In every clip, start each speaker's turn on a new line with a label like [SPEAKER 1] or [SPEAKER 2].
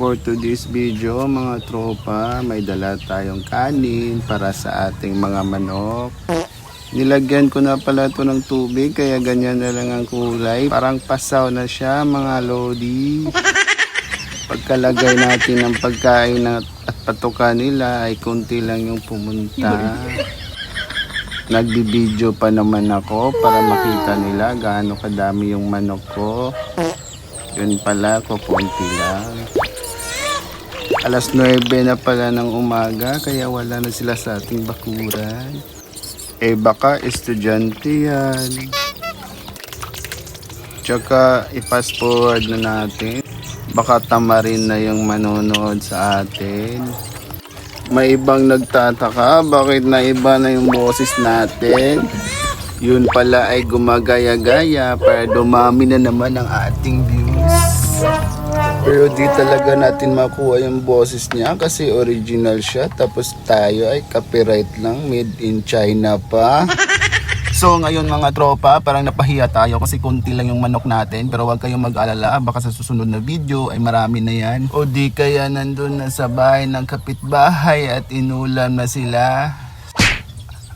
[SPEAKER 1] For today's video mga tropa, may dala tayong kanin para sa ating mga manok. Nilagyan ko na pala to ng tubig kaya ganyan na lang ang kulay. Parang pasaw na siya mga lodi. Pagkalagay natin ng pagkain at at patuka nila ay konti lang yung pumunta. Nagbibideo pa naman ako para makita nila gaano kadami yung manok ko. Yun pala, kukunti lang. Alas 9 na pala ng umaga kaya wala na sila sa ating bakuran. Eh baka estudyante yan. Tsaka i-fast forward na natin. Baka tamarin na yung manonood sa atin. May ibang nagtataka bakit na iba na yung boses natin. Yun pala ay gumagaya-gaya para dumami na naman ang ating views. Pero di talaga natin makuha yung boses niya kasi original siya tapos tayo ay copyright lang made in China pa. So ngayon mga tropa, parang napahiya tayo kasi konti lang yung manok natin pero huwag kayong mag-alala, baka sa susunod na video ay marami na yan. O di kaya nandun na sa bahay ng kapitbahay at inulam na sila.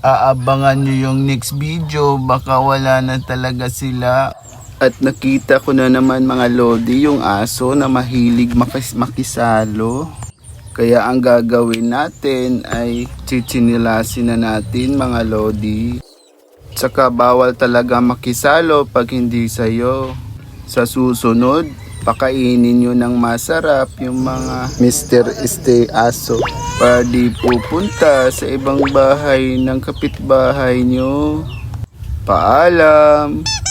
[SPEAKER 1] Aabangan nyo yung next video, baka wala na talaga sila. At nakita ko na naman mga lodi yung aso na mahilig makis- makisalo. Kaya ang gagawin natin ay chichinilasin na natin mga lodi. Tsaka bawal talaga makisalo pag hindi sa'yo. Sa susunod, pakainin nyo ng masarap yung mga Mr. Stay Aso para di pupunta sa ibang bahay ng kapitbahay nyo. Paalam!